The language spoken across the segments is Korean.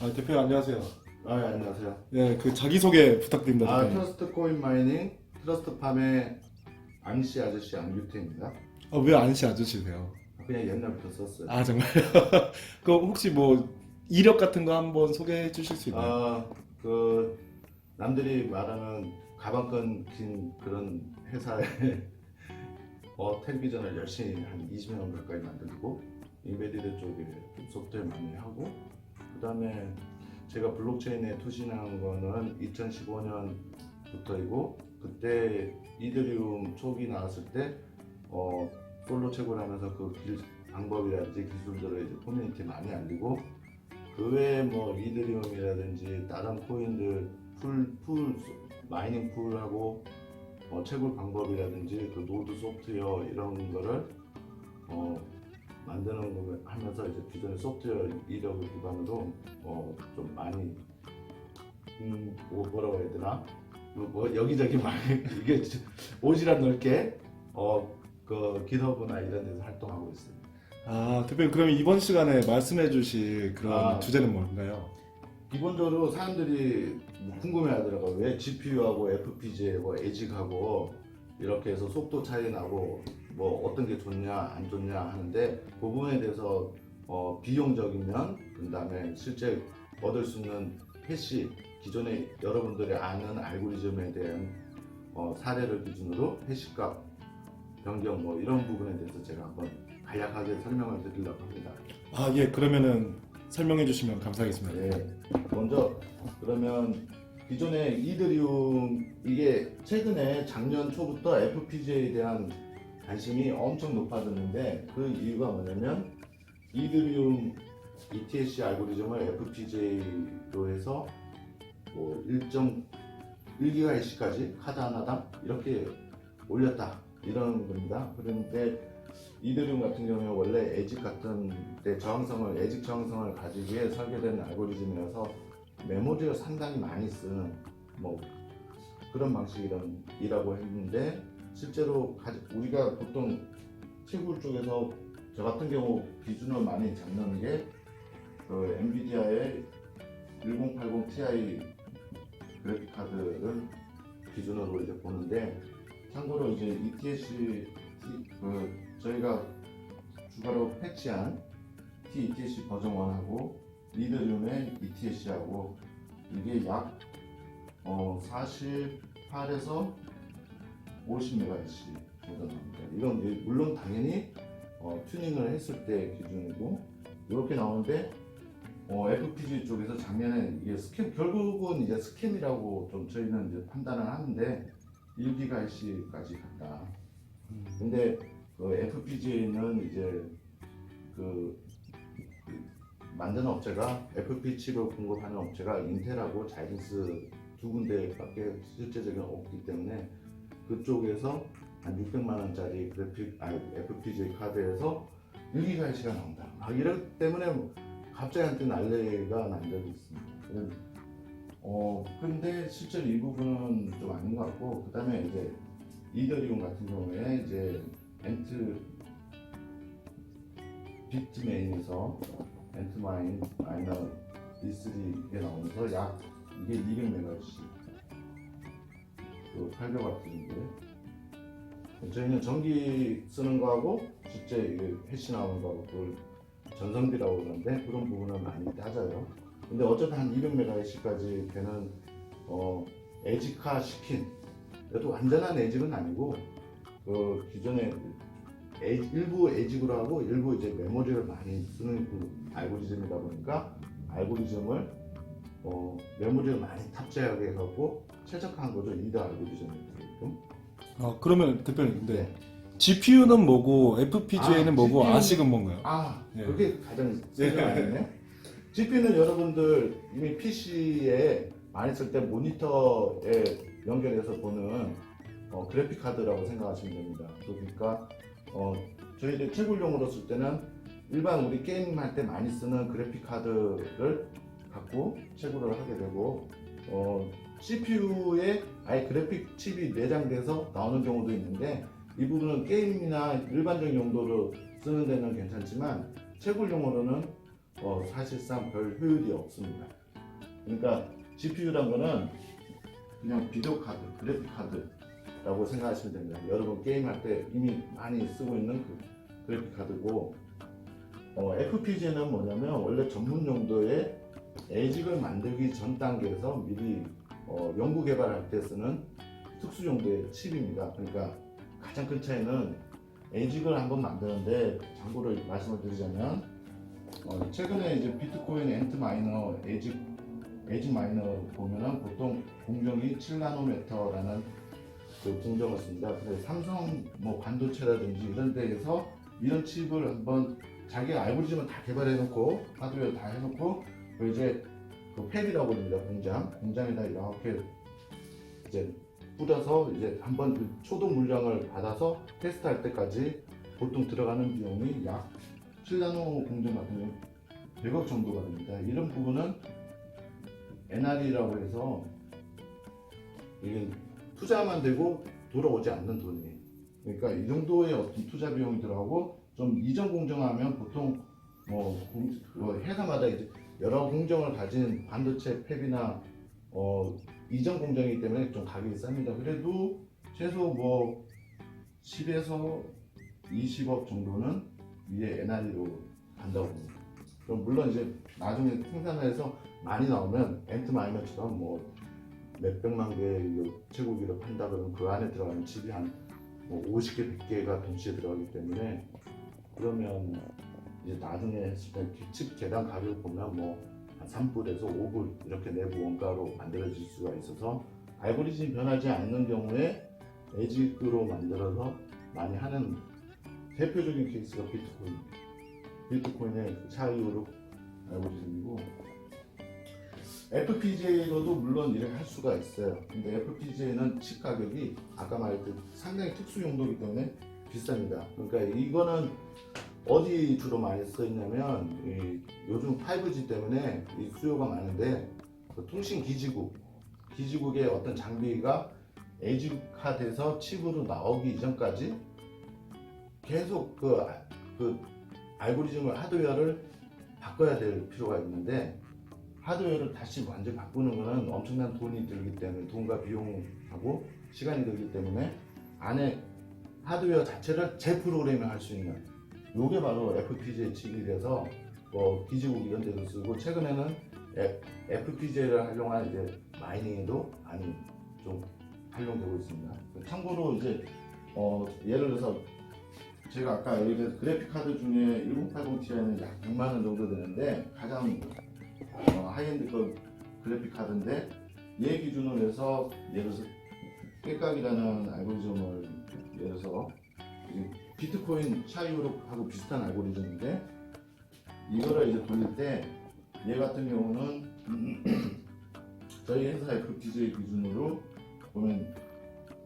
아, 대표님 안녕하세요. 아, 예, 안녕하세요. 예, 그 자기소개 부탁드립니다. 아, 대표님. 트러스트 코인 마이닝 트러스트 팜의 앙씨 아저씨 앙유태입니다. 아, 왜 안씨 아저씨세요? 그냥 옛날부터 썼어요. 아, 정말요? 그 혹시 뭐 이력 같은 거 한번 소개해 주실 수 있나요? 아, 그 남들이 말하는 가방끈 긴 그런 회사에 어, 텔레비전을 열심히 한 20년 가까이 만들고 인베디드 쪽에 소프트웨어 많이 하고 그 다음에 제가 블록체인에 투신한 거는 2015년부터이고 그때 이더리움 초기 나왔을 때 어, 솔로 채굴 하면서 그 길, 방법이라든지 기술들을 이제 커뮤니티에 많이 알리고 그 외에 뭐 이더리움이라든지 다른 코인들 풀, 풀 마이닝 풀하고 어, 채굴 방법이라든지 그 노드 소프트웨어 이런 거를 어, 만드는 거 하면서 이제 기존의 소프트웨어 이력을 기반으로 어, 좀 많이 음, 뭐 뭐라고 해야 되나 뭐, 뭐 여기저기 많이 이게 오지랖 넓게 어 그 기더브나 이런 데서 활동하고 있습니다. 아, 대표님 그러면 이번 시간에 말씀해 주실 그런 아. 주제는 뭔가요? 기본적으로 사람들이 궁금해하더라고요. 왜 GPU하고 FPGA하고 에직하고 이렇게 해서 속도 차이 나고 뭐 어떤 게 좋냐 안 좋냐 하는데 그 부분에 대해서 어, 비용적이면 그다음에 실제 얻을 수 있는 해시 기존에 여러분들이 아는 알고리즘에 대한 어, 사례를 기준으로 해시값 변경 뭐 이런 부분에 대해서 제가 한번 간략하게 설명을 드리려고 합니다. 아, 예, 그러면은 설명해 주시면 감사하겠습니다. 네. 먼저 그러면 기존의 이더리움 이게 최근에 작년 초부터 FPGA에 대한 관심이 엄청 높아졌는데 그 이유가 뭐냐면 이더리움 ETH 알고리즘을 FPGA로 해서 뭐 일정 1GHz까지 카드 하나당 이렇게 올렸다 이런 겁니다. 그런데 이더리움 같은 경우에 원래 에직 같은 데 저항성을 에직 저항성을 가지기 위해 설계된 알고리즘이라서 메모리를 상당히 많이 쓰는 뭐 그런 방식이라고 했는데 실제로 우리가 보통 채굴 쪽에서 저 같은 경우 기준을 많이 잡는 게 그 엔비디아의 1080 Ti 그래픽 카드를 기준으로 이제 보는데 참고로 이제 ETH 그 저희가 추가로 패치한 TETC 버전 1하고 리더룸의 ETC하고 이게 약 어, 48에서 50MHz 정도 나옵니다. 이건 이제 물론 당연히 어, 튜닝을 했을 때 기준이고 이렇게 나오는데 어, FPG 쪽에서 작년에 이게 스캠 결국은 이제 스캠이라고 좀 저희는 이제 판단을 하는데 1GHz까지 간다. 근데 그 FPGA는 이제 그 만드는 업체가 FP7을 공급하는 업체가 인텔하고 자이언스 두 군데밖에 실제적인 없기 때문에 그쪽에서 한 600만 원짜리 그래픽 아 FPGA 카드에서 1GHz가 나온다. 아 이럴 때문에 갑자기 한때 난리가 난 적이 있습니다. 그런- 어 근데 실제로 이 부분은 좀 아닌 것 같고 그다음에 이제 이더리움 같은 경우에 이제 엔트 비트메인에서 엔트마인 마이너 E3에 나오면서 약 이게 200메가씩 그 800와트인데 저희는 전기 쓰는 거하고 실제 이게 해시 나오는 거하고 그걸 전성비라고 그러는데 그런 부분은 많이 따져요. 근데 어쨌든 한 200메가까지 되는 어 에지카 시킨 그래도 완전한 에직은 아니고 그 기존에 에- 일부 에직으로 하고 일부 이제 메모리를 많이 쓰는 그 알고리즘이다 보니까 알고리즘을 어, 메모리를 많이 탑재하게 해갖고 최적화한 거죠 이더 알고리즘이게끔 아, 그러면 대표님 근데 네. GPU는 뭐고 FPGA는 아, 뭐고 GPU 는 ASIC은 뭔가요? 아 예. 그게 가장 중요하네 GPU는 여러분들 이미 PC에 많이 쓸 때 모니터에 연결해서 보는 어, 그래픽 카드라고 생각하시면 됩니다. 그러니까 어, 저희들 채굴용으로 쓸 때는 일반 우리 게임 할 때 많이 쓰는 그래픽 카드를 갖고 채굴을 하게 되고 어, CPU에 아예 그래픽 칩이 내장돼서 나오는 경우도 있는데 이 부분은 게임이나 일반적인 용도로 쓰는 데는 괜찮지만 채굴용으로는 어, 사실상 별 효율이 없습니다. 그러니까 GPU란 거는 그냥 비디오 카드, 그래픽 카드라고 생각하시면 됩니다. 여러분 게임할 때 이미 많이 쓰고 있는 그 그래픽 카드고 어, FPGA는 뭐냐면 원래 전문 용도의 에직을 만들기 전 단계에서 미리 어, 연구 개발할 때 쓰는 특수 용도의 칩입니다. 그러니까 가장 큰 차이는 에직을 한번 만드는데 참고로 말씀을 드리자면 어, 최근에 이제 비트코인 엔트 마이너 에직 에직 마이너 보면은 보통 공정이 7나노미터라는 그 공정을 씁니다. 그래서 삼성 뭐 반도체라든지 이런 데에서 이런 칩을 한번 자기가 알고리즘을 다 개발해놓고 하드웨어 다 해놓고 그 이제 그 팩이라고 합니다 공장 공장에다 이렇게 이제 뿌려서 이제 한번 그 초도 물량을 받아서 테스트할 때까지 보통 들어가는 비용이 약 7나노 공정 같은 경우 100억 정도가 됩니다. 이런 부분은 NRE라고 해서 이게 투자만 되고 돌아오지 않는 돈이에요. 그러니까 이 정도의 어떤 투자 비용이 들어가고 좀 이전 공정하면 보통 뭐, 공- 뭐 회사마다 이제 여러 공정을 가진 반도체 팹이나 어, 이전 공정이기 때문에 좀 가격이 쌉니다. 그래도 최소 뭐 10에서 20억 정도는 위에 NRE로 간다고 봅니다. 그럼 물론 이제 나중에 생산을 해서 많이 나오면 엔트 마이너처럼 뭐 몇백만 개의 최고기를 판다 그러면 그 안에 들어가는 칩이 한 뭐 50개, 100개가 동시에 들어가기 때문에 그러면 이제 나중에 했을 때칩 계단 가격 보면 뭐 한 3불에서 5불 이렇게 내부 원가로 만들어질 수가 있어서 알고리즘이 변하지 않는 경우에 에직으로 만들어서 많이 하는 대표적인 케이스가 비트코인 비트코인의 그 차이로 알고리즘이고 FPGA로도 물론 이렇게 할 수가 있어요. 근데 FPGA는 칩 가격이 아까 말했듯 상당히 특수 용도이기 때문에 비쌉니다. 그러니까 이거는 어디 주로 많이 쓰이냐면 이 요즘 5G 때문에 이 수요가 많은데 그 통신 기지국 기지국의 어떤 장비가 에듀카드에서 칩으로 나오기 이전까지 계속 그, 아- 그 알고리즘을 하드웨어를 바꿔야 될 필요가 있는데 하드웨어를 다시 완전히 바꾸는 거는 엄청난 돈이 들기 때문에 돈과 비용하고 시간이 들기 때문에 안에 하드웨어 자체를 재프로그래밍 할 수 있는 요게 바로 FPGA 칩이 돼서 뭐 기지국 이런 데도 쓰고 최근에는 FPGA를 활용한 이제 마이닝에도 많이 좀 활용되고 있습니다. 참고로 이제 어 예를 들어서 제가 아까 얘기했 그래픽 카드 중에 1080 Ti는 약 100만 원 정도 되는데 가장 어, 하이엔드 거 그래픽 카드인데 얘 기준으로 해서 예를 들어서 깨깍이라는 알고리즘을 예를 들어서 이게 비트코인 샤이오록하고 비슷한 알고리즘인데 이거를 이제 돌릴 때 얘 같은 경우는 저희 회사 FPGA 기준으로 보면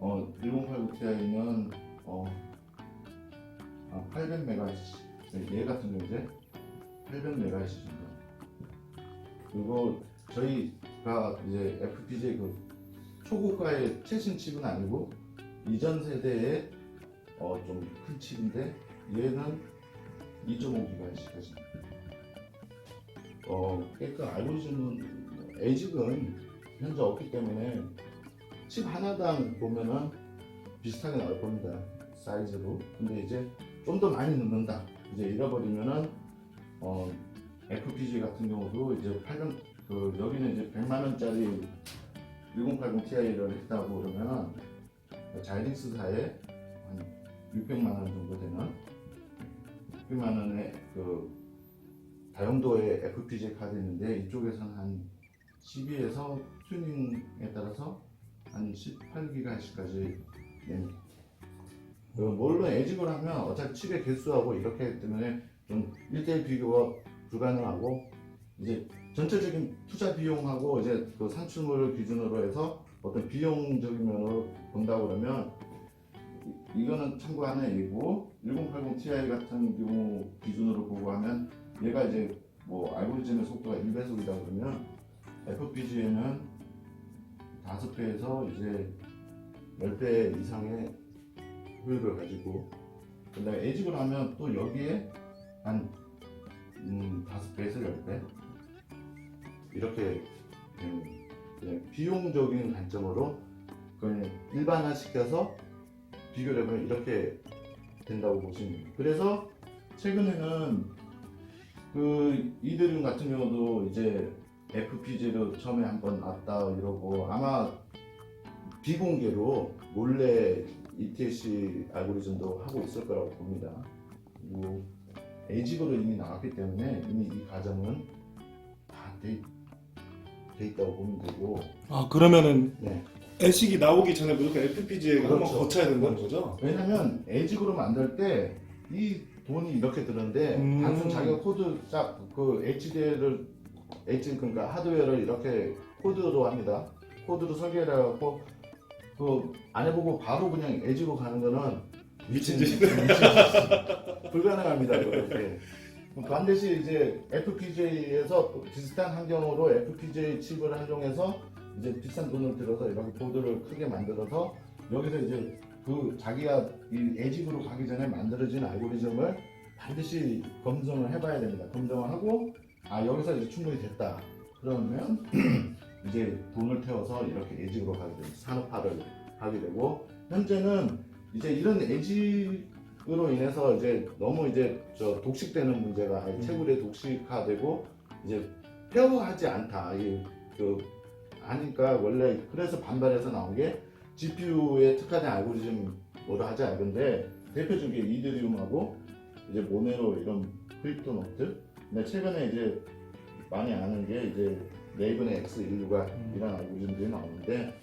어, 1080 Ti는 어, 아, 800MHz 얘 같은 경우 이제 800MHz 정도. 그리고 저희가 이제 FPGA 그 초고가의 최신 칩은 아니고 이전 세대의 어, 좀 큰 칩인데 얘는 2.5GHz까지. 어, 그러니까 알고리즘은 에직은 현재 없기 때문에 칩 하나당 보면은 비슷하게 나올 겁니다 사이즈로 근데 이제 좀 더 많이 넣는다. 이제 잃어버리면은 어, FPG 같은 경우도 이제 800, 그 여기는 이제 100만 원짜리 1080 Ti를 했다고 그러면 자이닉스사에 한 600만 원 정도 되는 600만 원의 그 다용도의 FPGA 카드 있는데 이쪽에서는 한 12에서 튜닝에 따라서 한 18GHz까지 냅니다. 그 물론 에직을 하면 어차피 칩의 개수하고 이렇게 때문에 좀 1대1 비교가 불가능하고 이제 전체적인 투자 비용하고 이제 그 산출물을 기준으로 해서 어떤 비용적인 면으로 본다 그러면 이- 이거는 참고하는 얘기고 1080 Ti 같은 경우 기준으로 보고 하면 얘가 이제 뭐 알고리즘의 속도가 1배속이다 그러면 FPGA는 5배에서 이제 10배 이상의 효율을 가지고 그다음에 에직을 하면 또 여기에 한 음, 다섯 배에서 열 배. 이렇게 음, 그냥 비용적인 관점으로 그냥 일반화시켜서 비교를 해보면 이렇게 된다고 보시면 돼요. 그래서 최근에는 그 이드리움 같은 경우도 이제 FPG로 처음에 한번 왔다 이러고 아마 비공개로 몰래 ETC 알고리즘도 하고 있을 거라고 봅니다. 그리고 에이직으로 이미 나왔기 때문에 이미 이 과정은 다돼 돼 있다고 보면 되고 아 그러면은 네. 애식이 나오기 전에 무조건 FPGA 가 한번 그렇죠. 거쳐야 된다는 거죠? 왜냐면 에이직으로 만들 때 이 돈이 이렇게 드는데 음. 단순 자기가 코드 짝그 HDL을 H 그러니까 하드웨어를 이렇게 코드로 합니다. 코드로 설계를 해갖고 그안 해보고 바로 그냥 에이직으로 가는 거는 미친 짓. 미친 짓. 불가능합니다. 그렇게. 반드시 이제 FPGA에서 비슷한 환경으로 FPGA 칩을 활용해서 이제 비싼 돈을 들여서 이렇게 보드를 크게 만들어서 여기서 이제 그 자기가 이 에직으로 가기 전에 만들어진 알고리즘을 반드시 검증을 해봐야 됩니다. 검증을 하고 아 여기서 이제 충분히 됐다. 그러면 이제 돈을 태워서 이렇게 에직으로 가게 됩니다. 산업화를 하게 되고 현재는 이제 이런 에직으로 인해서 이제 너무 이제 저 독식되는 문제가 음. 채굴에 독식화되고 이제 페어하지 않다. 이그 하니까 원래 그래서 반발해서 나온 게 GPU에 특화된 알고리즘으로 하자 이건데 대표적인 게 이드리움하고 이제 모네로 이런 크립토 노트. 근데 최근에 이제 많이 아는 게 이제 레이븐의 X16가 음. 이런 알고리즘들이 나오는데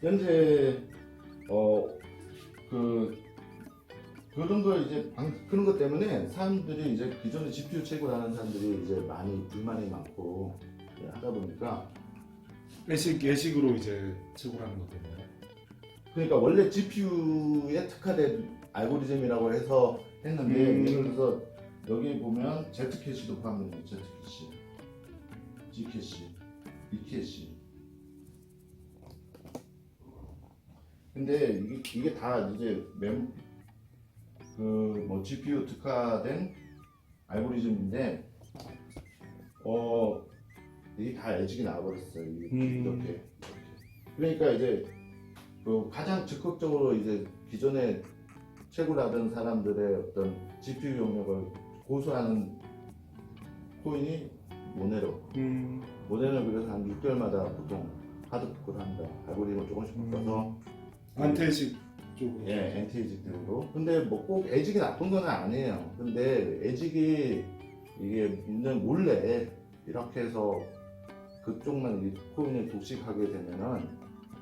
현재 어그 그런 거 이제 방- 그런 것 때문에 사람들이 이제 기존에 GPU 채굴하는 사람들이 이제 많이 불만이 많고 예, 하다 보니까 애식 애식으로 이제 채굴하는 것 때문에. 그러니까 원래 GPU에 특화된 알고리즘이라고 해서 했는데 음. 예를 들어서 여기 보면 Z캐시도 포함되는 Z캐시, G캐시, E캐시. 근데 이게, 이게 다 이제 멤, 그뭐 GPU 특화된 알고리즘인데 어 이게 다 에직이 나와버렸어요. 이게 음. 이렇게, 이렇게. 그러니까 이제 그 가장 적극적으로 이제 기존에 채굴하던 사람들의 어떤 GPU 용역을 고수하는 코인이 모네로. 음. 모네로 그래서 한 6개월마다 보통 하드포크를 합니다. 알고리즘을 조금씩 음. 바꿔서 안태식 쪽으로. 예, 엔티에직으로. 근데 뭐꼭 에직이 나쁜 건 아니에요. 근데 에직이 이게 몰래 이렇게 해서 그쪽만 이 코인을 독식하게 되면은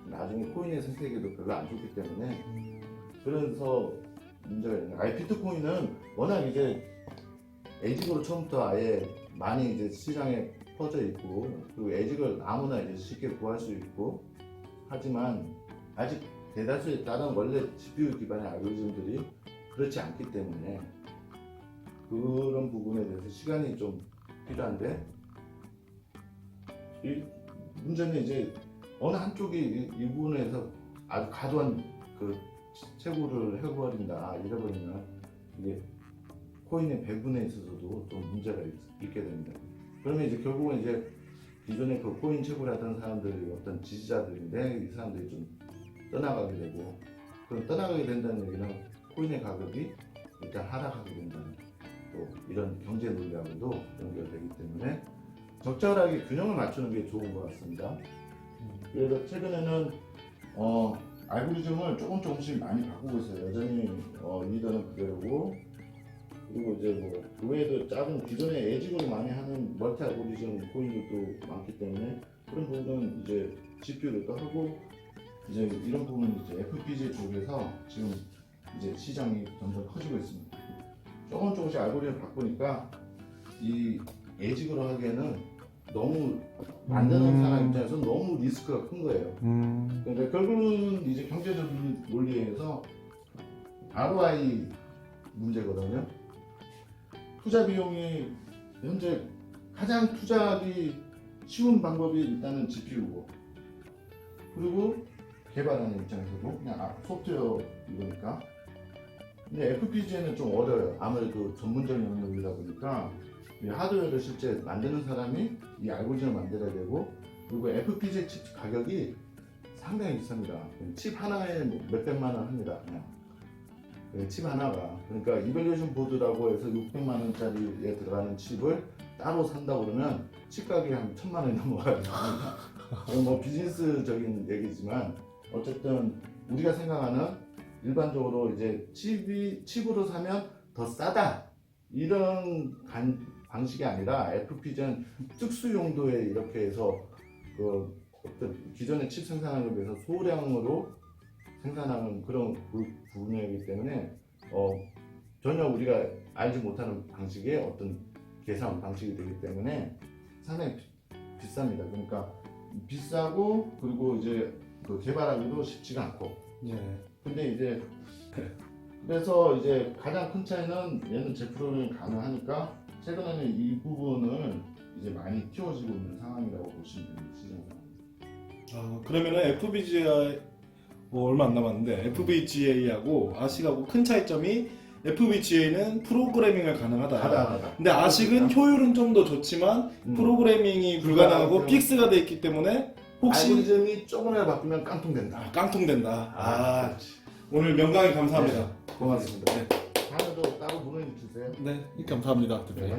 나중에 코인의 생태계도 별로 안 좋기 때문에 음. 그래서 문제가 있는. 아예 비트코인은 워낙 이제 에직으로 처음부터 아예 많이 이제 시장에 퍼져 있고 그리고 에직을 아무나 이제 쉽게 구할 수 있고 하지만 아직 대다수의 다른 원래 GPU 기반의 알고리즘들이 그렇지 않기 때문에 그런 부분에 대해서 시간이 좀 필요한데 이 문제는 이제 어느 한쪽이 이, 이 부분에서 아주 과도한 그 채굴을 해버린다 이래버리면 이게 코인의 배분에 있어서도 좀 문제가 있, 있게 됩니다. 그러면 이제 결국은 이제 기존에 그 코인 채굴하던 사람들이 어떤 지지자들인데 이 사람들이 좀 떠나가게 되고 그럼 떠나가게 된다는 얘기는 코인의 가격이 일단 하락하게 된다는 또 이런 경제 논리하고도 연결되기 때문에 적절하게 균형을 맞추는 게 좋은 것 같습니다. 그래서 최근에는 어, 알고리즘을 조금 조금씩 많이 바꾸고 있어요. 여전히 어, 리더는 그대로고 그리고 이제 뭐 그 외에도 작은 기존에 에직으로 많이 하는 멀티 알고리즘 코인들도 많기 때문에 그런 부분은 이제 GPU를 또 하고 이제 이런 부분은 이제 FPGA 쪽에서 지금 이제 시장이 점점 커지고 있습니다. 조금 조금씩 알고리즘 바꾸니까 이 에직으로 하기에는 너무 만드는 음. 사람 입장에서 너무 리스크가 큰 거예요. 음. 그러니까 결국은 이제 경제적인 논리에서 ROI 문제거든요. 투자 비용이 현재 가장 투자하기 쉬운 방법이 일단은 GPU고 그리고 개발하는 입장에서도 그냥 아, 소프트웨어 이거니까 근데 FPGA는 좀 어려워요. 아무래도 전문적인 영역이다 보니까 이 하드웨어를 실제 만드는 사람이 이 알고리즘을 만들어야 되고 그리고 FPGA 칩 가격이 상당히 비쌉니다. 칩 하나에 뭐 몇백만 원 합니다. 그냥 네, 칩 하나가 그러니까 이벨루션 보드라고 해서 600만 원짜리에 들어가는 칩을 따로 산다 그러면 칩 가격이 한 천만 원이 넘어가요. 뭐 비즈니스적인 얘기지만 어쨌든 우리가 생각하는 일반적으로 이제 칩이 칩으로 사면 더 싸다 이런 간- 방식이 아니라 FPGA는 특수 용도에 이렇게 해서 그 어떤 기존의 칩 생산하는 것에 비해서 소량으로 생산하는 그런 부- 분야이기 때문에 어, 전혀 우리가 알지 못하는 방식의 어떤 계산 방식이 되기 때문에 상당히 비, 쌉니다 그러니까 비싸고 그리고 이제 그 개발하기도 쉽지가 않고 예. 근데 이제 그래서 이제 가장 큰 차이는 얘는 제 프로그램이 가능하니까 최근에는 이 부분을 이제 많이 키워지고 있는 상황이라고 보시면 됩니다 시장 상황. 아, 그러면은 FPGA 뭐 얼마 안 남았는데 FPGA하고 아식하고 큰 차이점이 FPGA는 프로그래밍을 가능하다. 가다하다. 근데 아식은 효율은 좀 더 좋지만 음. 프로그래밍이 불가능하고 불가능하고 픽스가 돼 있기 때문에 혹시 알고리즘이 조금이라도 바꾸면 깡통된다. 아, 깡통된다. 아, 그렇지. 오늘 명강의 감사합니다. 고맙습니다. 다음에도 따로 문의 주세요. 네, 감사합니다. 대표님. 네.